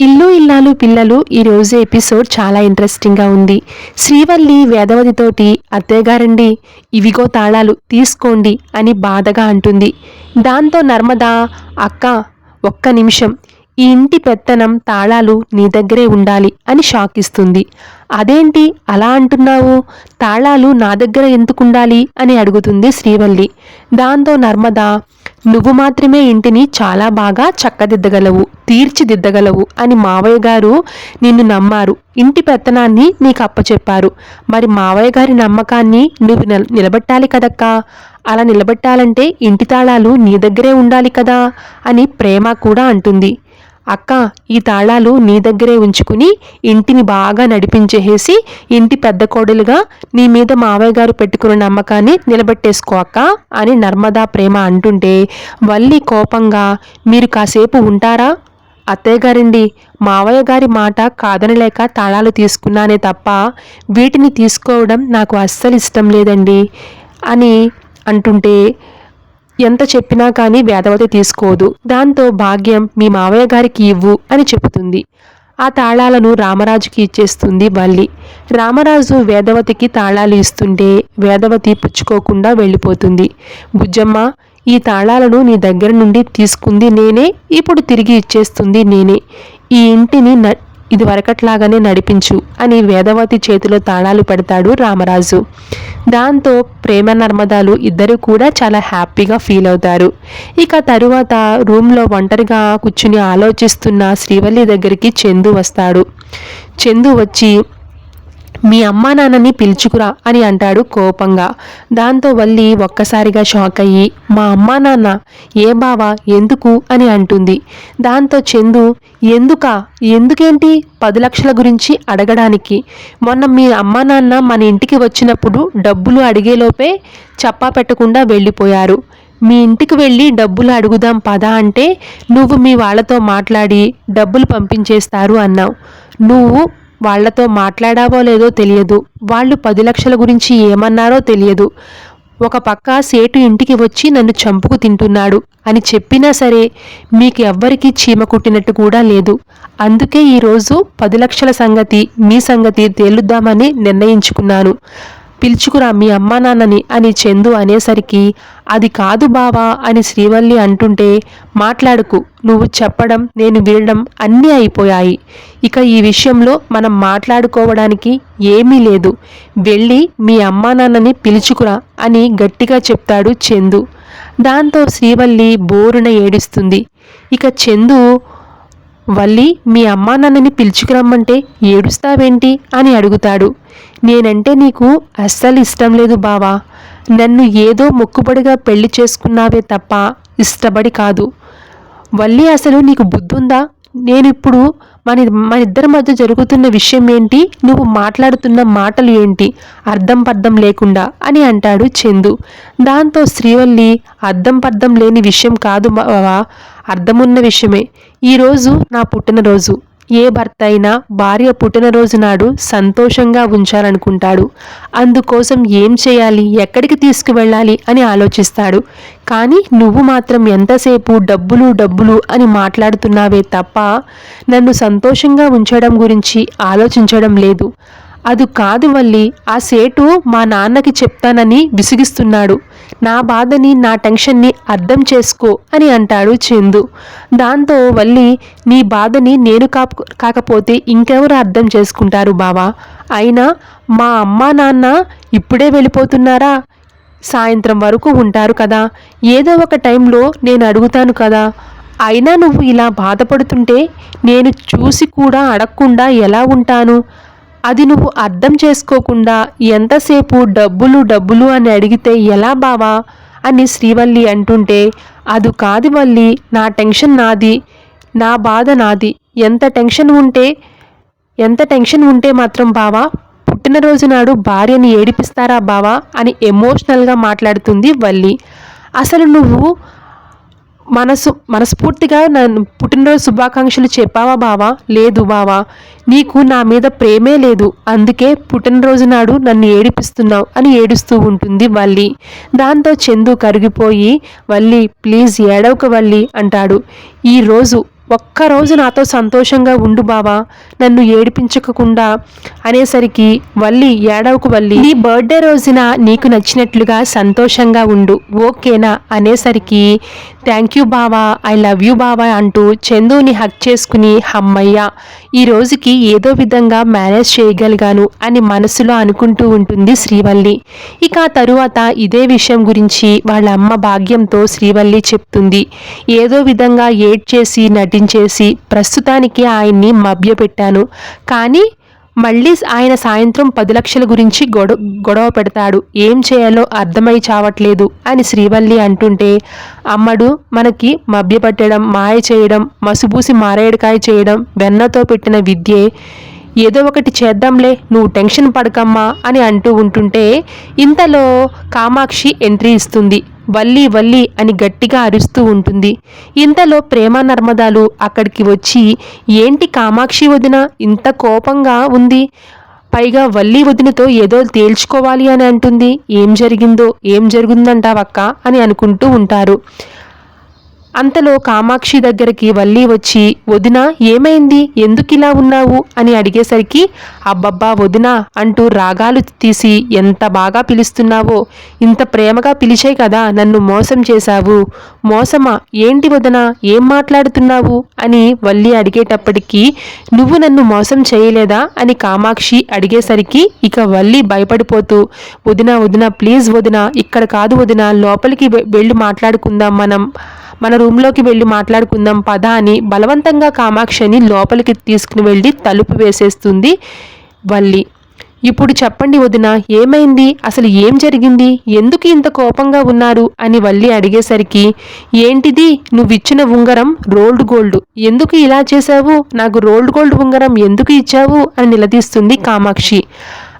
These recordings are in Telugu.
ఇల్లు ఇల్లాలు పిల్లలు ఈ రోజు ఎపిసోడ్ చాలా ఇంట్రెస్టింగ్గా ఉంది. శ్రీవల్లి వేదవతితోటి అత్తయ్యగారండి ఇవిగో తాళాలు తీసుకోండి అని బాధగా అంటుంది. దాంతో నర్మదా అక్క ఒక్క నిమిషం ఈ ఇంటి పెత్తనం తాళాలు నీ దగ్గరే ఉండాలి అని షాక్ ఇస్తుంది అదేంటి అలా అంటున్నావు? తాళాలు నా దగ్గర ఎందుకు ఉండాలి అని అడుగుతుంది శ్రీవల్లి. దాంతో నర్మద నువ్వు మాత్రమే ఇంటిని చాలా బాగా చక్కదిద్దగలవు తీర్చిదిద్దగలవు అని మావయ్య గారు నిన్ను నమ్మారు. ఇంటి పెత్తనాన్ని నీకు అప్పచెప్పారు. మరి మావయ్య గారి నమ్మకాన్ని నువ్వు నిలబెట్టాలి కదక్కా? అలా నిలబెట్టాలంటే ఇంటి తాళాలు నీ దగ్గరే ఉండాలి కదా? అని ప్రేమ కూడా అంటుంది. అక్క ఈ తాళాలు నీ దగ్గరే ఉంచుకుని ఇంటిని బాగా నడిపించేసి ఇంటి పెద్ద కోడలుగా నీ మీద మావయ్య గారు పెట్టుకున్న నమ్మకాన్ని నిలబెట్టేసుకో అక్క అని నర్మదా ప్రేమ అంటుంటే వల్లి కోపంగా మీరు కాసేపు ఉంటారా? అత్తయ్య గారండి మావయ్య గారి మాట కాదనలేక తాళాలు తీసుకున్నానే తప్ప వీటిని తీసుకోవడం నాకు అస్సలు ఇష్టం లేదండి అని అంటుంటే ఎంత చెప్పినా కానీ వేదవతి తీసుకోదు. దాంతో భాగ్యం మీ మావయ్య గారికి ఇవ్వు అని చెబుతుంది. ఆ తాళాలను రామరాజుకి ఇచ్చేస్తుంది వల్లి. రామరాజు వేదవతికి తాళాలు ఇస్తుంటే వేదవతి పుచ్చుకోకుండా వెళ్ళిపోతుంది. బుజ్జమ్మ ఈ తాళాలను నీ దగ్గర నుండి తీసుకుంది నేనే ఇప్పుడు తిరిగి ఇచ్చేస్తుంది నేనే. ఈ ఇంటిని న ఇది వరకట్లాగానే నడిపించు అని వేదవతి చేతిలో తాళాలు పెడతాడు రామరాజు. దాంతో ప్రేమ నర్మదాలు ఇద్దరు కూడా చాలా హ్యాపీగా ఫీల్ అవుతారు. ఇక తరువాత రూమ్లో ఒంటరిగా కూర్చుని ఆలోచిస్తున్న శ్రీవల్లి దగ్గరికి చందు వస్తాడు. చందు వచ్చి మీ అమ్మా నాన్నని పిలుచుకురా అని అంటాడు కోపంగా. దాంతో వల్లి ఒక్కసారిగా షాక్ అయ్యి మా అమ్మా నాన్న ఏ బావా ఎందుకు? అని అంటుంది. దాంతో చందు ఎందుకా? ఎందుకేంటి? పది లక్షల గురించి అడగడానికి. మొన్న మీ అమ్మా నాన్న మన ఇంటికి వచ్చినప్పుడు డబ్బులు అడిగేలోపే చప్పా పెట్టకుండా వెళ్ళిపోయారు. మీ ఇంటికి వెళ్ళి డబ్బులు అడుగుదాం పదా అంటే నువ్వు మీ వాళ్ళతో మాట్లాడి డబ్బులు పంపించేస్తారు అన్నావు. నువ్వు వాళ్ళతో మాట్లాడావో లేదో తెలియదు. వాళ్ళు పది లక్షల గురించి ఏమన్నారో తెలియదు. ఒక పక్క సేటు ఇంటికి వచ్చి నన్ను చంపుకు తింటున్నాడు. అని చెప్పినా సరే మీకు ఎవ్వరికీ చీమ కుట్టినట్టు కూడా లేదు. అందుకే ఈరోజు పది లక్షల సంగతి మీ సంగతి తేలుద్దామని నిర్ణయించుకున్నాను. పిలుచుకురా మీ అమ్మా నాన్నని అని చందు అనేసరికి అది కాదు బావా అని శ్రీవల్లి అంటుంటే మాట్లాడుకు నువ్వు చెప్పడం నేను వినడం అన్నీ అయిపోయాయి. ఇక ఈ విషయంలో మనం మాట్లాడుకోవడానికి ఏమీ లేదు. వెళ్ళి మీ అమ్మా నాన్నని పిలుచుకురా అని గట్టిగా చెప్తాడు చందు. దాంతో శ్రీవల్లి బోరున ఏడుస్తుంది. ఇక చందు వల్లి మీ అమ్మా నన్నని పిలుచుకురమ్మంటే ఏడుస్తావేంటి? అని అడుగుతాడు. నేనంటే నీకు అస్సలు ఇష్టం లేదు బావా. నన్ను ఏదో మొక్కుబడిగా పెళ్ళి చేసుకున్నావే తప్ప ఇష్టపడి కాదు. వల్లి అసలు నీకు బుద్ధుందా? నేను ఇప్పుడు మన మన ఇద్దరి మధ్య జరుగుతున్న విషయం ఏంటి? నువ్వు మాట్లాడుతున్న మాటలు ఏంటి? అర్థం పర్థం లేకుండా అని అంటాడు చందు. దాంతో శ్రీవల్లి అర్థం పర్థం లేని విషయం కాదు బావా అర్థమున్న విషయమే. ఈరోజు నా పుట్టినరోజు. ఏ భర్త అయినా భార్య పుట్టినరోజు నాడు సంతోషంగా ఉంచాలనుకుంటాడు. అందుకోసం ఏం చేయాలి? ఎక్కడికి తీసుకువెళ్ళాలి? అని ఆలోచిస్తాడు. కానీ నువ్వు మాత్రం ఎంతసేపు డబ్బులు డబ్బులు అని మాట్లాడుతున్నావే తప్ప నన్ను సంతోషంగా ఉంచడం గురించి ఆలోచించడం లేదు. అది కాదు వల్లి ఆ సేటు మా నాన్నకి చెప్తానని విసిగిస్తున్నాడు. నా బాధని నా టెన్షన్ని అర్థం చేసుకో అని అంటాడు చందు. దాంతో వల్లి నీ బాధని నేను కాపు కాకపోతే ఇంకెవరు అర్థం చేసుకుంటారు బావా? అయినా మా అమ్మా నాన్న ఇప్పుడే వెళ్ళిపోతున్నారా? సాయంత్రం వరకు ఉంటారు కదా. ఏదో ఒక టైంలో నేను అడుగుతాను కదా. అయినా నువ్వు ఇలా బాధపడుతుంటే నేను చూసి కూడా అడగకుండా ఎలా ఉంటాను? అది నువ్వు అర్థం చేసుకోకుండా ఎంతసేపు డబ్బులు డబ్బులు అని అడిగితే ఎలా బావా? అని శ్రీవల్లి అంటుంటే అది కాదు వల్లి నా టెన్షన్ నాది నా బాధ నాది. ఎంత టెన్షన్ ఉంటే ఎంత టెన్షన్ ఉంటే మాత్రం బావా పుట్టినరోజు నాడు భార్యని ఏడిపిస్తారా బావా? అని ఎమోషనల్గా మాట్లాడుతుంది వల్లి. అసలు నువ్వు మనసు మనస్ఫూర్తిగా నన్ను పుట్టినరోజు శుభాకాంక్షలు చెప్పావా బావా? లేదు బావా. నీకు నా మీద ప్రేమే లేదు. అందుకే పుట్టినరోజు నాడు నన్ను ఏడిపిస్తున్నావు అని ఏడుస్తూ ఉంటుంది వల్లి. దాంతో చందు కరిగిపోయి వల్లి ప్లీజ్ ఏడవక వల్లి అంటాడు. ఈరోజు ఒక్కరోజు నాతో సంతోషంగా ఉండు బావా. నన్ను ఏడిపించకుండా అనేసరికి వల్లి ఏడవకు వల్లి. నీ బర్త్డే రోజున నీకు నచ్చినట్లుగా సంతోషంగా ఉండు. ఓకేనా? అనేసరికి థ్యాంక్ యూ బావా ఐ లవ్ యూ బావా అంటూ చందుని హక్ చేసుకుని హమ్మయ్య ఈ రోజుకి ఏదో విధంగా మేనేజ్ చేయగలిగాను అని మనసులో అనుకుంటూ ఉంటుంది శ్రీవల్లి. ఇక తరువాత ఇదే విషయం గురించి వాళ్ళ అమ్మ భాగ్యంతో శ్రీవల్లి చెప్తుంది. ఏదో విధంగా ఏడ్ చేసి నటించేసి ప్రస్తుతానికి ఆయన్ని మభ్యపెట్టాను. కానీ మళ్ళీ ఆయన సాయంత్రం పది లక్షల గురించి గొడవ గొడవ పెడతాడు. ఏం చేయాలో అర్థమై చావట్లేదు అని శ్రీవల్లి అంటుంటే అమ్మడు మనకి మభ్యపట్టడం మాయ చేయడం మసుబూసి మారేడుకాయ చేయడం వెన్నతో పెట్టిన విద్యే ఏదో ఒకటి చేద్దాంలే నువ్వు టెన్షన్ పడకమ్మా అని అంటూ ఉంటుంటే ఇంతలో కామాక్షి ఎంట్రీ ఇస్తుంది. వల్లి వల్లి అని గట్టిగా అరుస్తూ ఉంటుంది. ఇంతలో ప్రేమ నర్మదాలు అక్కడికి వచ్చి ఏంటి కామాక్షి వదిన ఇంత కోపంగా ఉంది? పైగా వల్లి వదినతో ఏదో తేల్చుకోవాలి అని అంటుంది. ఏం జరిగిందో ఏం జరుగుందంటావక్క? అని అనుకుంటూ ఉంటారు. అంతలో కామాక్షి దగ్గరికి వల్లి వచ్చి వదిన ఏమైంది? ఎందుకు ఇలా ఉన్నావు? అని అడిగేసరికి అబ్బబ్బా వదిన అంటూ రాగాలు తీసి ఎంత బాగా పిలుస్తున్నావో ఇంత ప్రేమగా పిలిచే కదా నన్ను మోసం చేశావు. మోసమా? ఏంటి వదిన? ఏం మాట్లాడుతున్నావు? అని వల్లి అడిగేటప్పటికీ నువ్వు నన్ను మోసం చేయలేదా? అని కామాక్షి అడిగేసరికి ఇక వల్లి భయపడిపోతూ వదిన వదిన ప్లీజ్ వదిన ఇక్కడ కాదు వదిన లోపలికి వెళ్ళి మాట్లాడుకుందాం మనం. మన రూమ్లోకి వెళ్ళి మాట్లాడుకుందాం పద అని బలవంతంగా కామాక్షిని లోపలికి తీసుకుని వెళ్ళి తలుపు వేసేస్తుంది వల్లి. ఇప్పుడు చెప్పండి వదిన ఏమైంది? అసలు ఏం జరిగింది? ఎందుకు ఇంత కోపంగా ఉన్నారు? అని వల్లి అడిగేసరికి ఏంటిది? నువ్విచ్చిన ఉంగరం రోల్డ్ గోల్డ్. ఎందుకు ఇలా చేశావు? నాకు రోల్డ్ గోల్డ్ ఉంగరం ఎందుకు ఇచ్చావు? అని నిలదీస్తుంది కామాక్షి.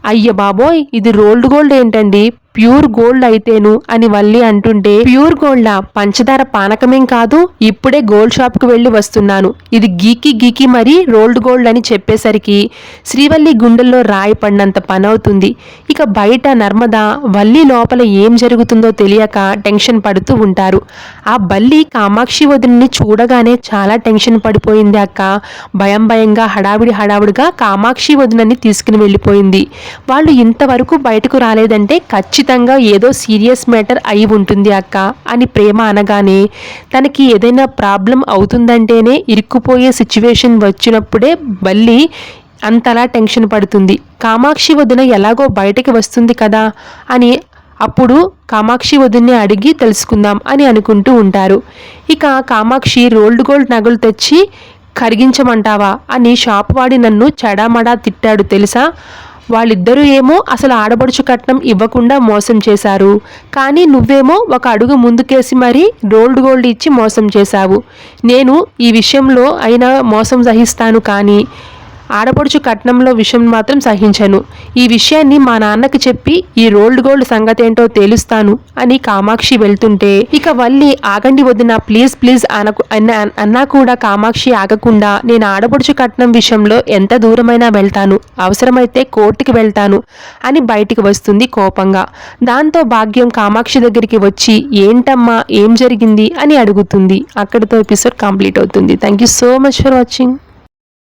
అయ్య బాబోయ్ ఇది రోల్డ్ గోల్డ్ ఏంటండి? ప్యూర్ గోల్డ్ అయితేను అని వల్లి అంటుంటే ప్యూర్ గోల్డా పంచదార పానకమేం కాదు ఇప్పుడే గోల్డ్ షాప్కి వెళ్ళి వస్తున్నాను. ఇది గీకి గీకి మరీ రోల్డ్ గోల్డ్ అని చెప్పేసరికి శ్రీవల్లి గుండెల్లో రాయి పడినంత పనవుతుంది. ఇక బయట నర్మద వల్లి లోపల ఏం జరుగుతుందో తెలియక టెన్షన్ పడుతూ ఉంటారు. ఆ బల్లి కామాక్షి వదిలిని చూడగానే చాలా టెన్షన్ పడిపోయింది అక్క. భయం భయంగా హడావిడి హడావిడిగా కామాక్షి వదినని తీసుకుని వెళ్ళిపోయింది. వాళ్ళు ఇంతవరకు బయటకు రాలేదంటే ఖచ్చితంగా ఖచ్చితంగా ఏదో సీరియస్ మ్యాటర్ అయి ఉంటుంది అక్క అని ప్రేమ అనగానే తనకి ఏదైనా ప్రాబ్లం అవుతుందంటేనే ఇరుక్కుపోయే సిచ్యువేషన్ వచ్చినప్పుడే మళ్ళీ అంతలా టెన్షన్ పడుతుంది. కామాక్షి వదిన ఎలాగో బయటకి వస్తుంది కదా అని అప్పుడు కామాక్షి వదిన్ని అడిగి తెలుసుకుందాం అని అనుకుంటూ ఉంటారు. ఇక కామాక్షి రోల్డ్ గోల్డ్ నగలు తెచ్చి కరిగించమంటావా అని షాప్ వాడి నన్ను చెడామడా తిట్టాడు తెలుసా? వాళ్ళిద్దరూ ఏమో అసలు ఆడబడుచు కట్నం ఇవ్వకుండా మోసం చేశారు. కానీ నువ్వేమో ఒక అడుగు ముందుకేసి మరీ రోల్డ్ గోల్డ్ ఇచ్చి మోసం చేశావు. నేను ఈ విషయంలో అయినా మోసం సహిస్తాను కానీ ఆడపడుచు కట్నంలో విషయం మాత్రం సహించను. ఈ విషయాన్ని మా నాన్నకి చెప్పి ఈ రోల్డ్ గోల్డ్ సంగతి ఏంటో తేలుస్తాను అని కామాక్షి వెళ్తుంటే ఇక వల్లి ఆగండి వదిన ప్లీజ్ ప్లీజ్ అనకు అన్న అన్నా కూడా కామాక్షి ఆగకుండా నేను ఆడపడుచు కట్నం విషయంలో ఎంత దూరమైనా వెళ్తాను. అవసరమైతే కోర్టుకి వెళ్తాను అని బయటికి వస్తుంది కోపంగా. దాంతో భాగ్యం కామాక్షి దగ్గరికి వచ్చి ఏంటమ్మా ఏం జరిగింది? అని అడుగుతుంది. అక్కడితో ఎపిసోడ్ కంప్లీట్ అవుతుంది. Thank you so much for watching.